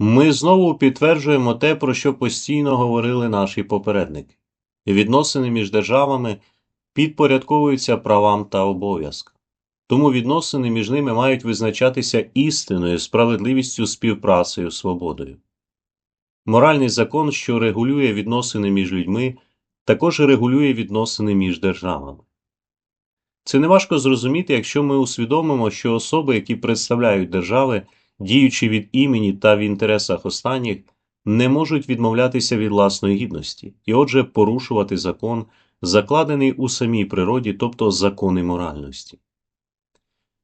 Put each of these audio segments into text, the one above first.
Ми знову підтверджуємо те, про що постійно говорили наші попередники. Відносини між державами підпорядковуються правам та обов'язкам. Тому відносини між ними мають визначатися істиною, справедливістю, співпрацею, свободою. Моральний закон, що регулює відносини між людьми, також регулює відносини між державами. Це неважко зрозуміти, якщо ми усвідомимо, що особи, які представляють держави, діючи від імені та в інтересах останніх, не можуть відмовлятися від власної гідності і, отже, порушувати закон, закладений у самій природі, тобто закони моральності.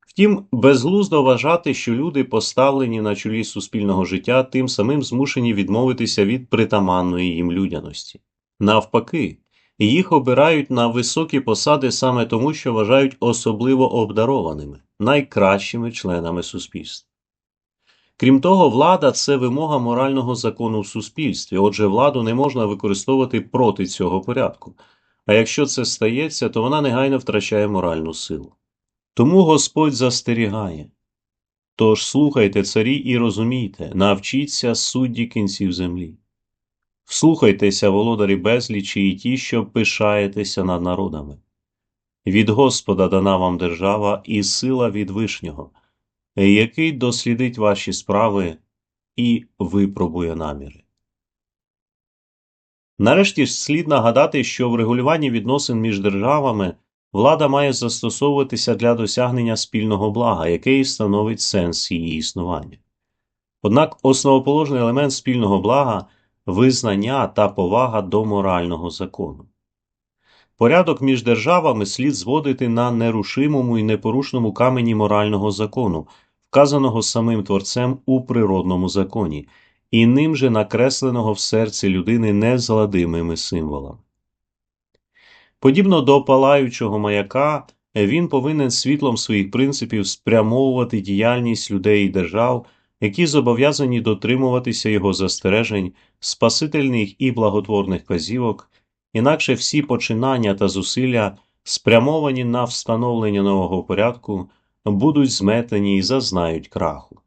Втім, безглуздо вважати, що люди, поставлені на чолі суспільного життя, тим самим змушені відмовитися від притаманної їм людяності. Навпаки, їх обирають на високі посади саме тому, що вважають особливо обдарованими, найкращими членами суспільства. Крім того, влада це вимога морального закону в суспільстві, отже, владу не можна використовувати проти цього порядку, а якщо це стається, то вона негайно втрачає моральну силу. Тому Господь застерігає. Тож слухайте царі і розумійте, навчіться судді кінців землі. Вслухайтеся, володарі безлічі, і ті, що пишаєтеся над народами. Від Господа дана вам держава і сила від Вишнього, який дослідить ваші справи і випробує наміри. Нарешті слід нагадати, що в регулюванні відносин між державами влада має застосовуватися для досягнення спільного блага, яке і становить сенс її існування. Однак основоположний елемент спільного блага визнання та повага до морального закону. Порядок між державами слід зводити на нерушимому і непорушному камені морального закону, вказаного самим творцем у природному законі, і ним же накресленого в серці людини незгладимими символами. Подібно до палаючого маяка, він повинен світлом своїх принципів спрямовувати діяльність людей і держав, які зобов'язані дотримуватися його застережень, спасительних і благотворних казівок, інакше всі починання та зусилля, спрямовані на встановлення нового порядку, будуть зметені і зазнають краху.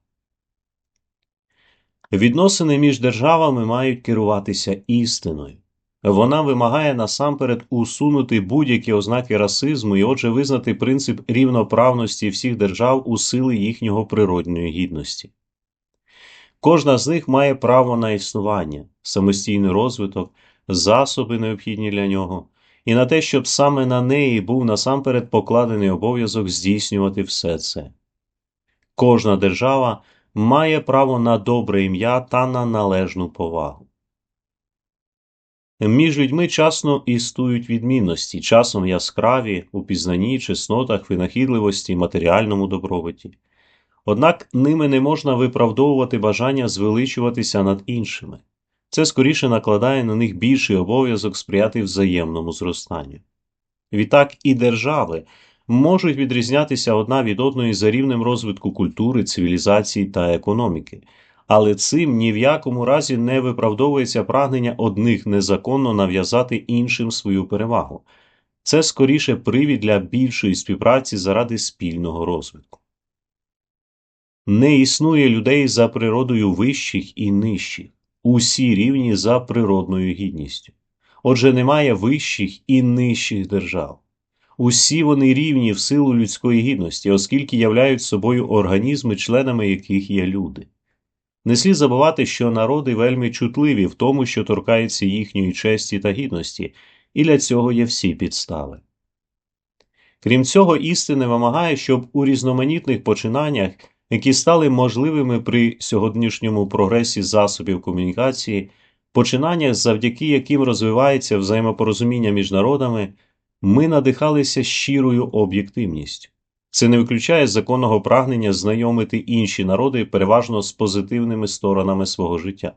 Відносини між державами мають керуватися істиною. Вона вимагає насамперед усунути будь-які ознаки расизму і, отже, визнати принцип рівноправності всіх держав у сили їхнього природньої гідності. Кожна з них має право на існування, самостійний розвиток, засоби необхідні для нього, і на те, щоб саме на неї був насамперед покладений обов'язок здійснювати все це. Кожна держава має право на добре ім'я та на належну повагу. Між людьми часно існують відмінності, часом яскраві у пізнанні, чеснотах, винахідливості, матеріальному добробуті. Однак ними не можна виправдовувати бажання звеличуватися над іншими. Це скоріше накладає на них більший обов'язок сприяти взаємному зростанню. Відтак і держави можуть відрізнятися одна від одної за рівнем розвитку культури, цивілізації та економіки, але цим ні в якому разі не виправдовується прагнення одних незаконно нав'язати іншим свою перевагу. Це скоріше привід для більшої співпраці заради спільного розвитку. Не існує людей за природою вищих і нижчих, усі рівні за природною гідністю. Отже, немає вищих і нижчих держав. Усі вони рівні в силу людської гідності, оскільки являють собою організми, членами яких є люди. Не слід забувати, що народи вельми чутливі в тому, що торкається їхньої честі та гідності, і для цього є всі підстави. Крім цього, істина вимагає, щоб у різноманітних починаннях, які стали можливими при сьогоднішньому прогресі засобів комунікації, починаннях, завдяки яким розвивається взаємопорозуміння між народами, ми надихалися щирою об'єктивністю. Це не виключає законного прагнення знайомити інші народи переважно з позитивними сторонами свого життя.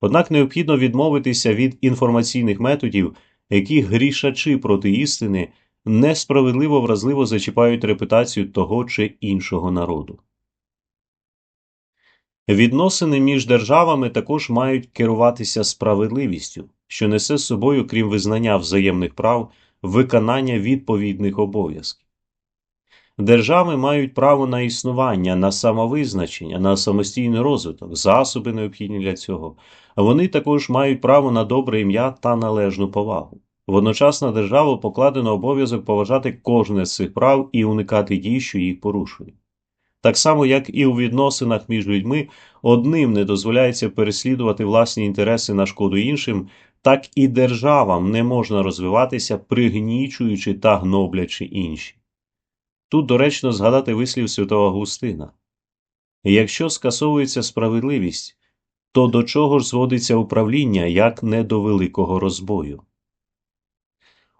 Однак необхідно відмовитися від інформаційних методів, які грішачі проти істини несправедливо вразливо зачіпають репутацію того чи іншого народу. Відносини між державами також мають керуватися справедливістю, що несе з собою, крім визнання взаємних прав, виконання відповідних обов'язків. Держави мають право на існування, на самовизначення, на самостійний розвиток, засоби необхідні для цього. Вони також мають право на добре ім'я та належну повагу. Водночас на державу покладено обов'язок поважати кожне з цих прав і уникати дій, що їх порушують. Так само, як і у відносинах між людьми одним не дозволяється переслідувати власні інтереси на шкоду іншим, так і державам не можна розвиватися, пригнічуючи та гноблячи інші. Тут доречно згадати вислів святого Августина якщо скасовується справедливість, то до чого ж зводиться управління, як не до великого розбою?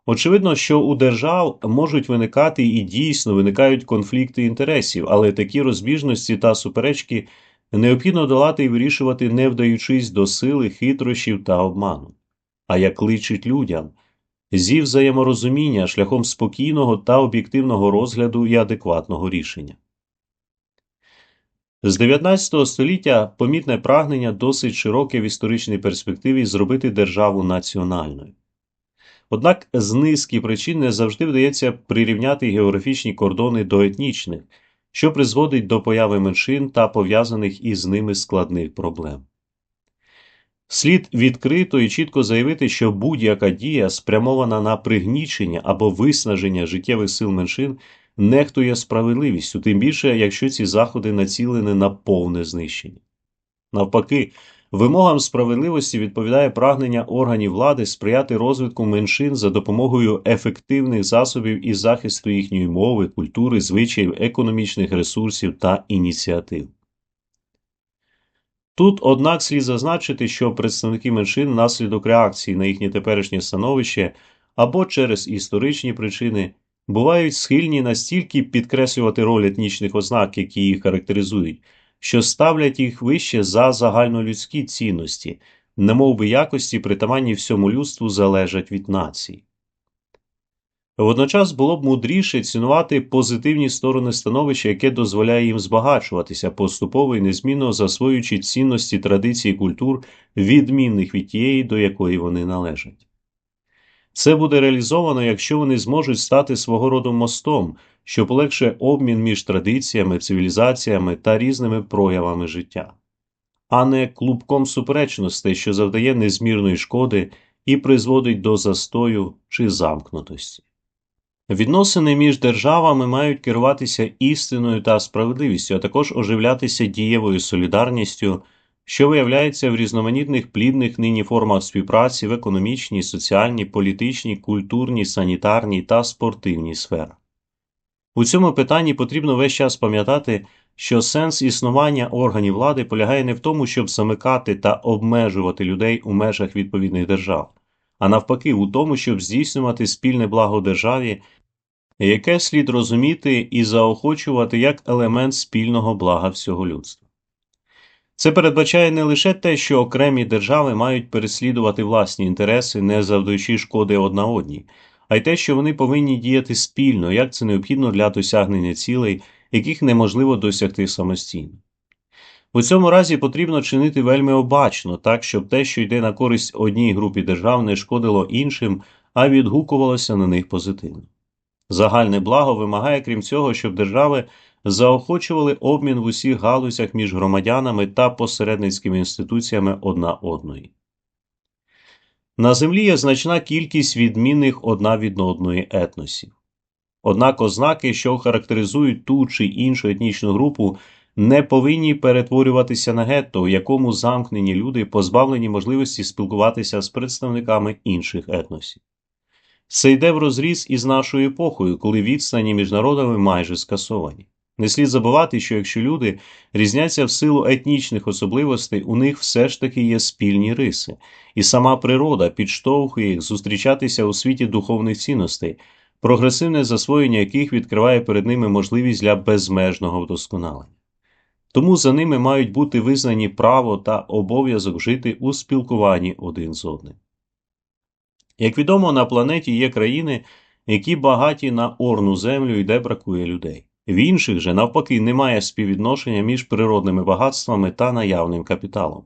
Очевидно, що у держав можуть виникати і дійсно виникають конфлікти інтересів, але такі розбіжності та суперечки необхідно долати і вирішувати, не вдаючись до сили, хитрощів та обману, а як личить людям, зі взаєморозуміння шляхом спокійного та об'єктивного розгляду і адекватного рішення. З 19 століття помітне прагнення досить широке в історичній перспективі зробити державу національною. Однак з низки причин не завжди вдається прирівняти географічні кордони до етнічних, що призводить до появи меншин та пов'язаних із ними складних проблем. Слід відкрито і чітко заявити, що будь-яка дія, спрямована на пригнічення або виснаження життєвих сил меншин, нехтує справедливістю, тим більше, якщо ці заходи націлені на повне знищення. Навпаки, вимогам справедливості відповідає прагнення органів влади сприяти розвитку меншин за допомогою ефективних засобів і захисту їхньої мови, культури, звичаїв, економічних ресурсів та ініціатив. Тут, однак, слід зазначити, що представники меншин внаслідок реакції на їхнє теперішнє становище або через історичні причини бувають схильні настільки підкреслювати роль етнічних ознак, які їх характеризують, що ставлять їх вище за загальнолюдські цінності, немов би якості, притаманні всьому людству залежать від нації. Водночас було б мудріше цінувати позитивні сторони становища, яке дозволяє їм збагачуватися поступово і незмінно засвоюючи цінності традицій культур, відмінних від тієї, до якої вони належать. Це буде реалізовано, якщо вони зможуть стати свого роду мостом, що полегшує обмін між традиціями, цивілізаціями та різними проявами життя, а не клубком суперечностей, що завдає незмірної шкоди і призводить до застою чи замкнутості. Відносини між державами мають керуватися істиною та справедливістю, а також оживлятися дієвою солідарністю, що виявляється в різноманітних плідних нині формах співпраці в економічній, соціальній, політичній, культурній, санітарній та спортивній сферах. У цьому питанні потрібно весь час пам'ятати, що сенс існування органів влади полягає не в тому, щоб замикати та обмежувати людей у межах відповідних держав, а навпаки, у тому, щоб здійснювати спільне благо державі, яке слід розуміти і заохочувати як елемент спільного блага всього людства. Це передбачає не лише те, що окремі держави мають переслідувати власні інтереси, не завдаючи шкоди одна одній, а й те, що вони повинні діяти спільно, як це необхідно для досягнення цілей, яких неможливо досягти самостійно. У цьому разі потрібно чинити вельми обачно, так, щоб те, що йде на користь одній групі держав, не шкодило іншим, а відгукувалося на них позитивно. Загальне благо вимагає, крім цього, щоб держави заохочували обмін в усіх галузях між громадянами та посередницькими інституціями одна одної. На землі є значна кількість відмінних одна від одної етносів. Однак ознаки, що характеризують ту чи іншу етнічну групу, не повинні перетворюватися на гетто, в якому замкнені люди позбавлені можливості спілкуватися з представниками інших етносів. Це йде в розріз із нашою епохою, коли відстані між народами майже скасовані. Не слід забувати, що якщо люди різняться в силу етнічних особливостей, у них все ж таки є спільні риси, і сама природа підштовхує їх зустрічатися у світі духовних цінностей, прогресивне засвоєння яких відкриває перед ними можливість для безмежного вдосконалення. Тому за ними мають бути визнані право та обов'язок жити у спілкуванні один з одним. Як відомо, на планеті є країни, які багаті на орну землю і де бракує людей. В інших же, навпаки, немає співвідношення між природними багатствами та наявним капіталом.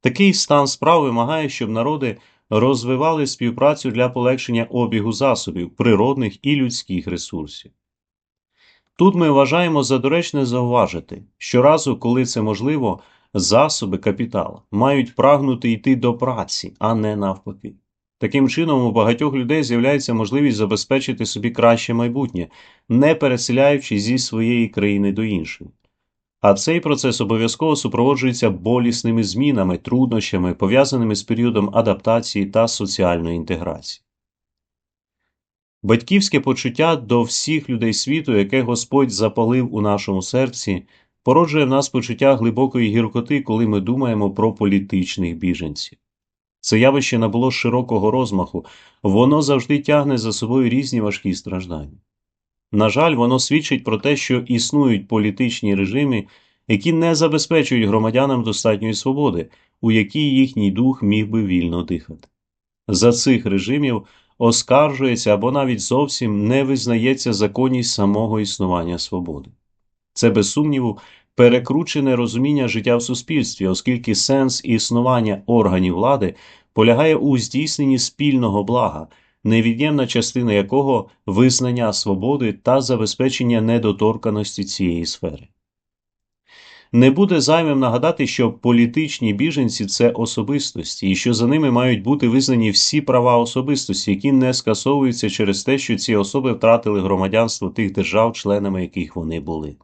Такий стан справ вимагає, щоб народи розвивали співпрацю для полегшення обігу засобів, природних і людських ресурсів. Тут ми вважаємо за доречне зауважити, що разу, коли це можливо, засоби капітал мають прагнути йти до праці, а не навпаки. Таким чином, у багатьох людей з'являється можливість забезпечити собі краще майбутнє, не переселяючи зі своєї країни до іншої. А цей процес обов'язково супроводжується болісними змінами, труднощами, пов'язаними з періодом адаптації та соціальної інтеграції. Батьківське почуття до всіх людей світу, яке Господь запалив у нашому серці, породжує в нас почуття глибокої гіркоти, коли ми думаємо про політичних біженців. Це явище набуло широкого розмаху, воно завжди тягне за собою різні важкі страждання. На жаль, воно свідчить про те, що існують політичні режими, які не забезпечують громадянам достатньої свободи, у якій їхній дух міг би вільно дихати. За цих режимів оскаржується або навіть зовсім не визнається законність самого існування свободи. Це, без сумніву, перекручене розуміння життя в суспільстві, оскільки сенс існування органів влади полягає у здійсненні спільного блага, невід'ємна частина якого визнання свободи та забезпечення недоторканості цієї сфери. Не буде зайвим нагадати, що політичні біженці це особистості, і що за ними мають бути визнані всі права особистості, які не скасовуються через те, що ці особи втратили громадянство тих держав, членами яких вони були.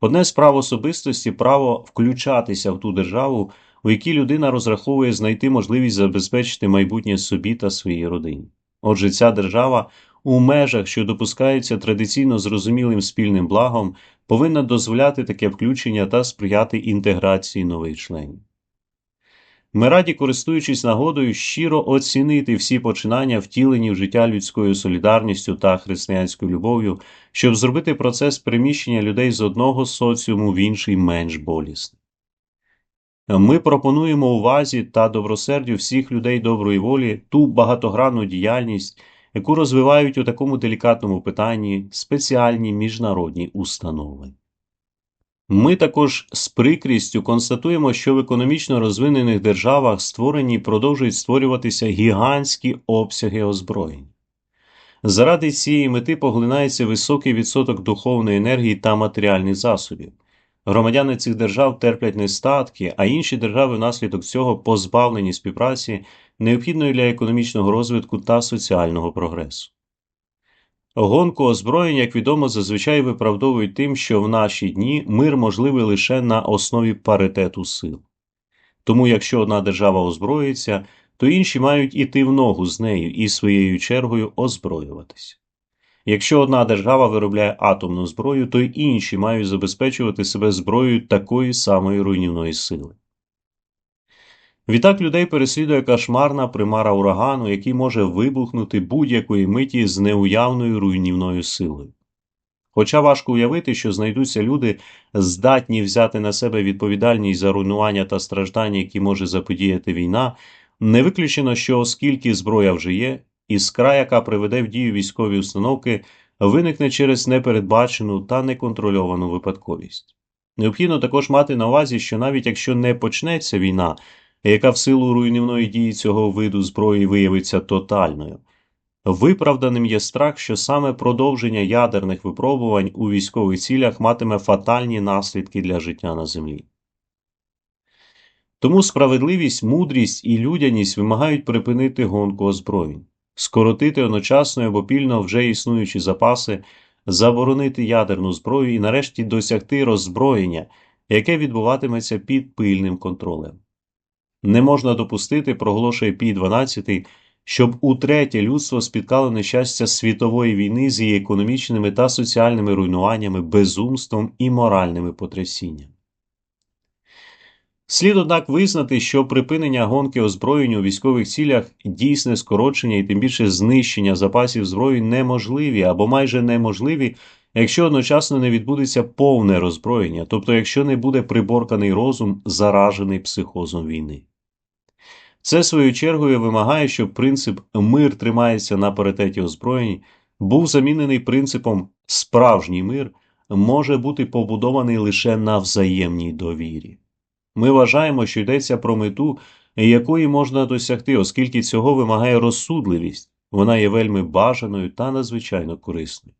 Одне з прав особистості право включатися в ту державу, у якій людина розраховує знайти можливість забезпечити майбутнє собі та своїй родині. Отже, ця держава у межах, що допускаються традиційно зрозумілим спільним благом, повинна дозволяти таке включення та сприяти інтеграції нових членів. Ми раді, користуючись нагодою, щиро оцінити всі починання, втілені в життя людською солідарністю та християнською любов'ю, щоб зробити процес переміщення людей з одного соціуму в інший менш болісний. Ми пропонуємо увазі та добросердю всіх людей доброї волі ту багатогранну діяльність, яку розвивають у такому делікатному питанні спеціальні міжнародні установи. Ми також з прикрістю констатуємо, що в економічно розвинених державах створені і продовжують створюватися гігантські обсяги озброєнь. Заради цієї мети поглинається високий відсоток духовної енергії та матеріальних засобів. Громадяни цих держав терплять нестатки, а інші держави внаслідок цього позбавлені співпраці, необхідної для економічного розвитку та соціального прогресу. Гонку озброєнь, як відомо, зазвичай виправдовують тим, що в наші дні мир можливий лише на основі паритету сил. Тому, якщо одна держава озброїться, то інші мають іти в ногу з нею і своєю чергою озброюватися. Якщо одна держава виробляє атомну зброю, то й інші мають забезпечувати себе зброєю такої самої руйнівної сили. Відтак людей переслідує кошмарна примара урагану, який може вибухнути будь-якої миті з неуявною руйнівною силою. Хоча важко уявити, що знайдуться люди, здатні взяти на себе відповідальність за руйнування та страждання, які може заподіяти війна, не виключено, що оскільки зброя вже є, іскра, яка приведе в дію військові установки, виникне через непередбачену та неконтрольовану випадковість. Необхідно також мати на увазі, що навіть якщо не почнеться війна, яка в силу руйнівної дії цього виду зброї виявиться тотальною. Виправданим є страх, що саме продовження ядерних випробувань у військових цілях матиме фатальні наслідки для життя на землі. Тому справедливість, мудрість і людяність вимагають припинити гонку озброєнь, скоротити одночасно і обопільно вже існуючі запаси, заборонити ядерну зброю і нарешті досягти роззброєння, яке відбуватиметься під пильним контролем. Не можна допустити, проголошує Пій 12, щоб утретє людство спіткало нещастя світової війни з її економічними та соціальними руйнуваннями, безумством і моральними потрясіннями. Слід, однак, визнати, що припинення гонки озброєнь у військових цілях дійсне скорочення і тим більше знищення запасів зброї неможливі або майже неможливі, якщо одночасно не відбудеться повне роззброєння, тобто якщо не буде приборканий розум, заражений психозом війни. Це своєю чергою вимагає, щоб принцип мир тримається на паритеті озброєнь був замінений принципом справжній мир може бути побудований лише на взаємній довірі. Ми вважаємо, що йдеться про мету, якої можна досягти, оскільки цього вимагає розсудливість, вона є вельми бажаною та надзвичайно корисною.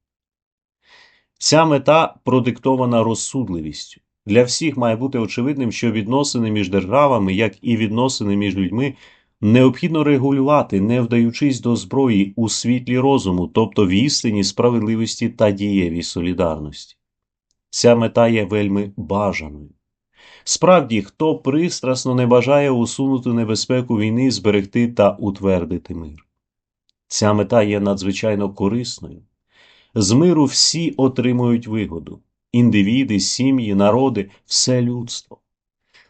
Ця мета продиктована розсудливістю. Для всіх має бути очевидним, що відносини між державами, як і відносини між людьми, необхідно регулювати, не вдаючись до зброї у світлі розуму, тобто в істині справедливості та дієвій солідарності. Ця мета є вельми бажаною. Справді, хто пристрасно не бажає усунути небезпеку війни, зберегти та утвердити мир. Ця мета є надзвичайно корисною. З миру всі отримують вигоду індивіди, сім'ї, народи, все людство.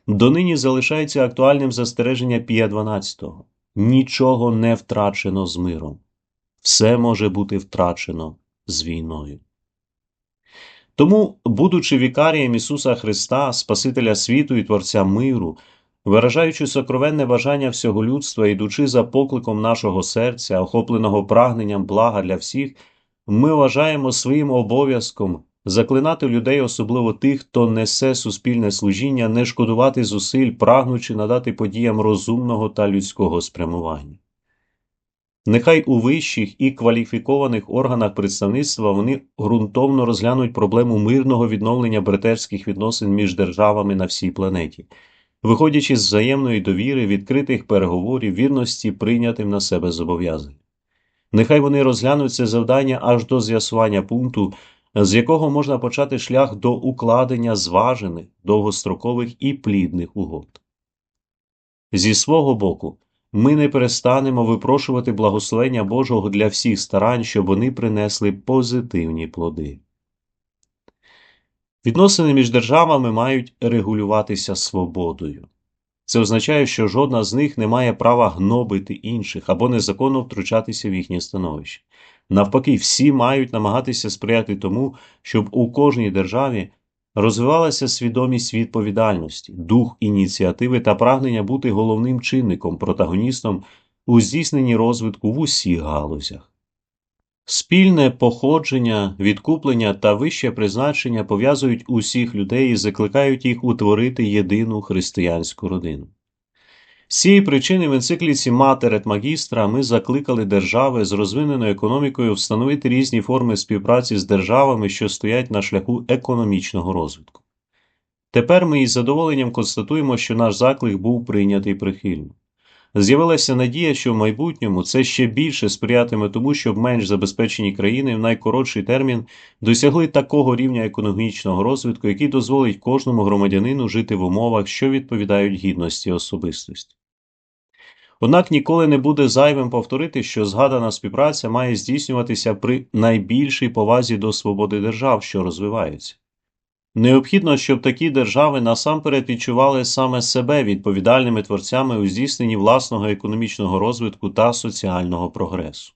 Донині залишається актуальним застереження Пія XII. Нічого не втрачено з миром. Все може бути втрачено з війною. Тому, будучи вікарієм Ісуса Христа, Спасителя світу і Творця миру, виражаючи сокровенне бажання всього людства, ідучи за покликом нашого серця, охопленого прагненням блага для всіх, ми вважаємо своїм обов'язком заклинати людей, особливо тих, хто несе суспільне служіння, не шкодувати зусиль, прагнучи надати подіям розумного та людського спрямування. Нехай у вищих і кваліфікованих органах представництва вони ґрунтовно розглянуть проблему мирного відновлення братерських відносин між державами на всій планеті, виходячи з взаємної довіри, відкритих переговорів, вірності прийнятим на себе зобов'язань. Нехай вони розглянуть це завдання аж до з'ясування пункту, з якого можна почати шлях до укладення зважених, довгострокових і плідних угод. Зі свого боку, ми не перестанемо випрошувати благословення Божого для всіх старань, щоб вони принесли позитивні плоди. Відносини між державами мають регулюватися свободою. Це означає, що жодна з них не має права гнобити інших або незаконно втручатися в їхнє становище. Навпаки, всі мають намагатися сприяти тому, щоб у кожній державі розвивалася свідомість відповідальності, дух ініціативи та прагнення бути головним чинником, протагоністом у здійсненні розвитку в усіх галузях. Спільне походження, відкуплення та вище призначення пов'язують усіх людей і закликають їх утворити єдину християнську родину. З цієї причини в енцикліці Матерет Магістра ми закликали держави з розвиненою економікою встановити різні форми співпраці з державами, що стоять на шляху економічного розвитку. Тепер ми із задоволенням констатуємо, що наш заклик був прийнятий прихильно. З'явилася надія, що в майбутньому це ще більше сприятиме тому, щоб менш забезпечені країни в найкоротший термін досягли такого рівня економічного розвитку, який дозволить кожному громадянину жити в умовах, що відповідають гідності особистості. Однак ніколи не буде зайвим повторити, що згадана співпраця має здійснюватися при найбільшій повазі до свободи держав, що розвиваються. Необхідно, щоб такі держави насамперед відчували саме себе відповідальними творцями у здійсненні власного економічного розвитку та соціального прогресу.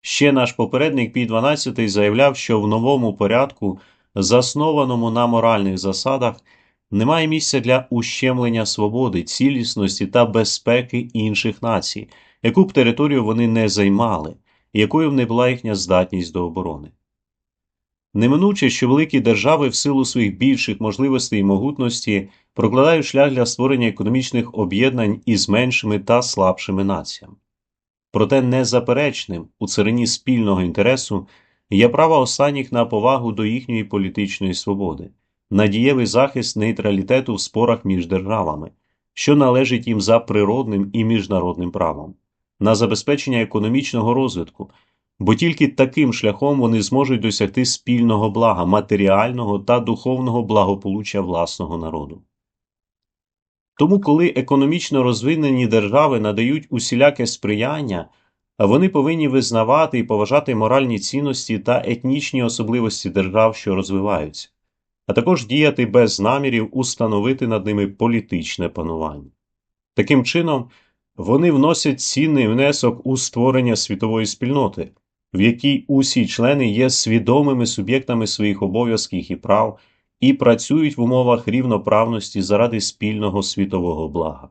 Ще наш попередник Пій 12 заявляв, що в новому порядку, заснованому на моральних засадах, немає місця для ущемлення свободи, цілісності та безпеки інших націй, яку б територію вони не займали, якою б не була їхня здатність до оборони. Неминуче, що великі держави в силу своїх більших можливостей і могутності прокладають шлях для створення економічних об'єднань із меншими та слабшими націями. Проте незаперечним у царині спільного інтересу є право останніх на повагу до їхньої політичної свободи, на дієвий захист нейтралітету в спорах між державами, що належить їм за природним і міжнародним правом, на забезпечення економічного розвитку бо тільки таким шляхом вони зможуть досягти спільного блага, матеріального та духовного благополуччя власного народу. Тому, коли економічно розвинені держави надають усіляке сприяння, вони повинні визнавати і поважати моральні цінності та етнічні особливості держав, що розвиваються, а також діяти без намірів установити над ними політичне панування. Таким чином, вони вносять цінний внесок у створення світової спільноти, в якій усі члени є свідомими суб'єктами своїх обов'язків і прав і працюють в умовах рівноправності заради спільного світового блага.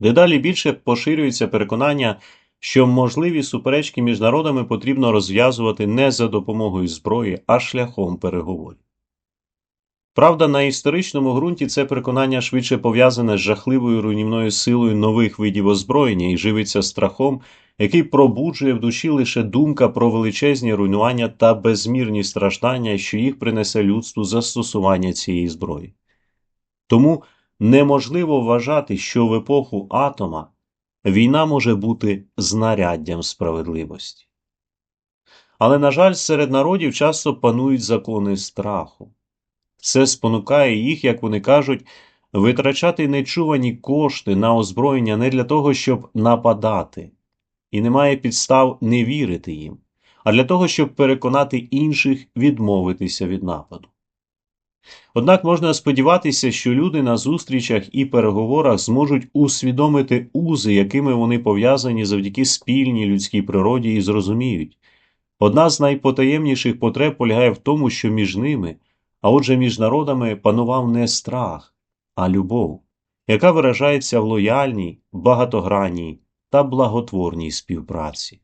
Дедалі більше поширюється переконання, що можливі суперечки між народами потрібно розв'язувати не за допомогою зброї, а шляхом переговорів. Правда, на історичному ґрунті це переконання швидше пов'язане з жахливою руйнівною силою нових видів озброєння і живиться страхом, який пробуджує в душі лише думка про величезні руйнування та безмірні страждання, що їх принесе людству застосування цієї зброї. Тому неможливо вважати, що в епоху атома війна може бути знаряддям справедливості. Але, на жаль, серед народів часто панують закони страху. Це спонукає їх, як вони кажуть, витрачати нечувані кошти на озброєння не для того, щоб нападати, і немає підстав не вірити їм, а для того, щоб переконати інших відмовитися від нападу. Однак можна сподіватися, що люди на зустрічах і переговорах зможуть усвідомити узи, якими вони пов'язані завдяки спільній людській природі, і зрозуміють. Одна з найпотаємніших потреб полягає в тому, що між ними, а отже між народами, панував не страх, а любов, яка виражається в лояльній, багатогранній та благотворній співпраці.